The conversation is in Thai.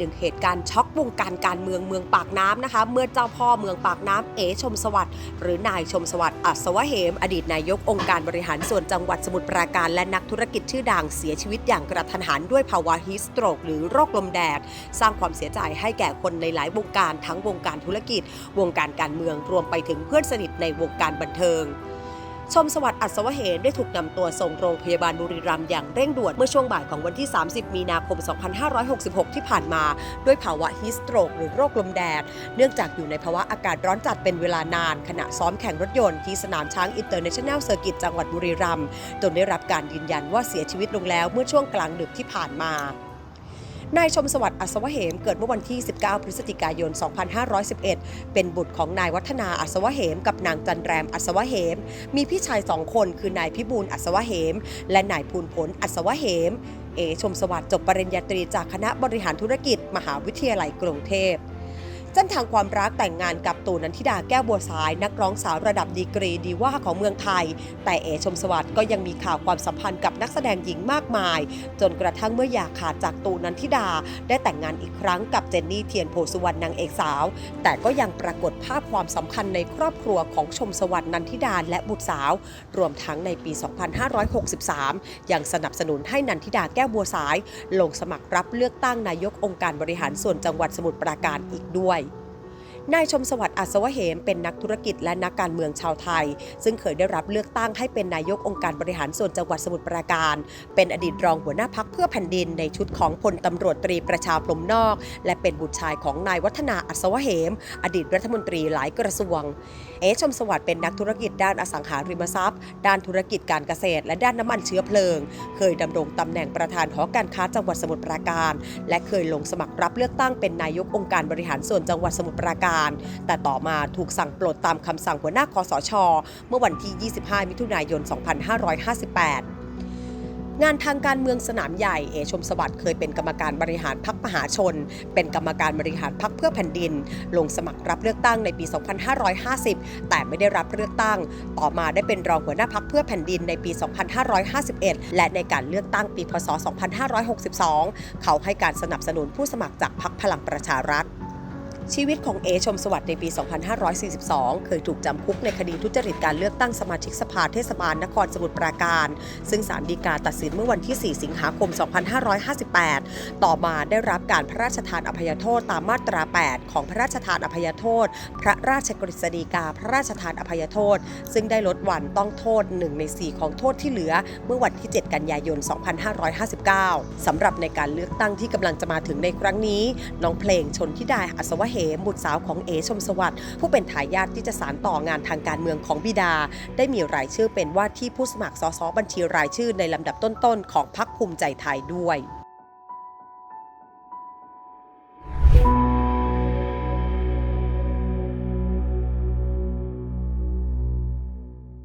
นึ่งเหตุการณ์ช็อกวงการการเมืองเมืองปากน้ำนะคะ เมื่อเจ้าพ่อเมืองปากน้ำเอชมสวัสดิ์หรือนายชมสวัสดิ์อัศวะเหม อดีตนายกองค์การบริหารส่วนจังหวัดสมุทรปราการและนักธุรกิจชื่อดังเสียชีวิตอย่างกระทันหันด้วยภาวะฮีสโตรก หรือโรคลมแดด สร้างความเสียใจให้แก่คนในหลายวงการทั้งวงการธุรกิจ วงการการเมืองรวมไปถึงเพื่อนสนิทในวงการบันเทิง ชมสวัสดิ์อัศวะเหมได้ถูกนำตัวส่งโรงพยาบาลบุรีรัมย์อย่างเร่งด่วนเมื่อช่วงบ่ายของวันที่ 30 มีนาคม 2566 ที่ผ่านมา ด้วยภาวะฮิสโตรกหรือโรคลมแดด เนื่องจากอยู่ในภาวะอากาศร้อนจัดเป็นเวลานาน ขณะซ้อมแข่งรถยนต์ที่สนามช้างอินเตอร์เนชั่นแนลเซอร์กิตจังหวัดบุรีรัมย์จนได้รับการยืนยันว่าเสียชีวิตลงแล้วเมื่อช่วงกลางดึกที่ผ่านมา นายชมสวัสดิ์อัศวะเหมเกิดเมื่อวันที่ 19 พฤศจิกายน 2511 เป็นบุตรของนายวัฒนาอัศวะเหม กับนางจันแรมอัศวะเหม มีพี่ชายสองคนคือนายพิบูลอัศวะเหม และนายภูลผลอัศวะเหม เอชมสวัสดิ์จบปริญญาตรีจากคณะบริหารธุรกิจ มหาวิทยาลัยกรุงเทพ เส้นทางความรักแต่งงานกับตูนันทิดาแก้วบัวสาย นักร้องสาวระดับดีกรีดีว่าของเมืองไทย แต่เอชมสวัสดิ์ก็ยังมีข่าวความสัมพันธ์กับนักแสดงหญิงมากมาย จนกระทั่งเมื่ออยากขาดจากตูนันทิดา ได้แต่งงานอีกครั้งกับเจนนี่เทียนโพสุวรรณนางเอกสาว แต่ก็ยังปรากฏภาพความสำคัญในครอบครัวของชมสวัสดิ์นันทิดาและบุตรสาว รวมทั้งในปี 2563 ยังสนับสนุนให้นันทิดาแก้วบัวสาย ลงสมัครรับเลือกตั้งนายกองค์การบริหารส่วนจังหวัดสมุทรปราการอีกด้วย นายชมสวัสดิ์อัศวะเหมเป็นนักธุรกิจและนักการเมืองชาวไทย ซึ่งเคยได้รับเลือกตั้งให้เป็นนายกองค์การบริหารส่วนจังหวัดสมุทรปราการ เป็นอดีตรองหัวหน้าพักเพื่อแผ่นดินในชุดของพลตำรวจตรีประชาพรมนอก และเป็นบุตรชายของนายวัฒนาอัศวะเหม อดีตรัฐมนตรีหลายกระทรวง เอชมสวัสดิ์เป็นนักธุรกิจด้านอสังหาริมทรัพย์ ด้านธุรกิจการเกษตร และด้านน้ำมันเชื้อเพลิง เคยดำรงตำแหน่งประธานหอการค้าจังหวัดสมุทรปราการ และเคยลงสมัครรับเลือกตั้งเป็นนายกองค์การบริหารส่วนจังหวัดสมุทรปราการแต่ต่อมาถูกสั่งปลดตามคำสั่งหัวหน้าคอสช เมื่อวันที่ 25 มิถุนายน 2558งานทางการเมืองสนามใหญ่เอชมสวัสดิ์เคยเป็นกรรมการบริหารพักมหาชน เป็นกรรมการบริหารพักเพื่อแผ่นดิน ลงสมัครรับเลือกตั้งในปี 2550 แต่ไม่ได้รับเลือกตั้ง ต่อมาได้เป็นรองหัวหน้าพักเพื่อแผ่นดินในปี 2551 และในการเลือกตั้งปีพศ 2562 เขาให้การสนับสนุนผู้สมัครจากพักพลังประชารัฐ ชีวิตของเอชมสวัสดิ์ในปี 2542 เคยถูกจำคุกในคดีทุจริตการเลือกตั้งสมาชิกสภาเทศบาลนครสมุทรปราการ ซึ่งศาลฎีกาตัดสินเมื่อวันที่ 4 สิงหาคม 2558 ต่อมาได้รับการพระราชทานอภัยโทษตามมาตรา 8 ของพระราชทานอภัยโทษ พระราชกฤษฎีกาพระราชทานอภัยโทษ ซึ่งได้ลดวันต้องโทษ 1 ใน 4 ของโทษที่เหลือ เมื่อวันที่ 7 กันยายน 2559 สำหรับในการเลือกตั้งที่กำลังจะมาถึงในครั้งนี้ น้องเพลงชนทิดาอัศวะเหมบุตรสาวของเอชมสวัสดิ์ผู้เป็นทายาทที่จะสานต่องานทางการเมืองของบิดา ได้มีรายชื่อเป็นว่าที่ผู้สมัครสสบัญชีรายชื่อในลำดับต้นๆ ของพรรคภูมิใจไทยด้วย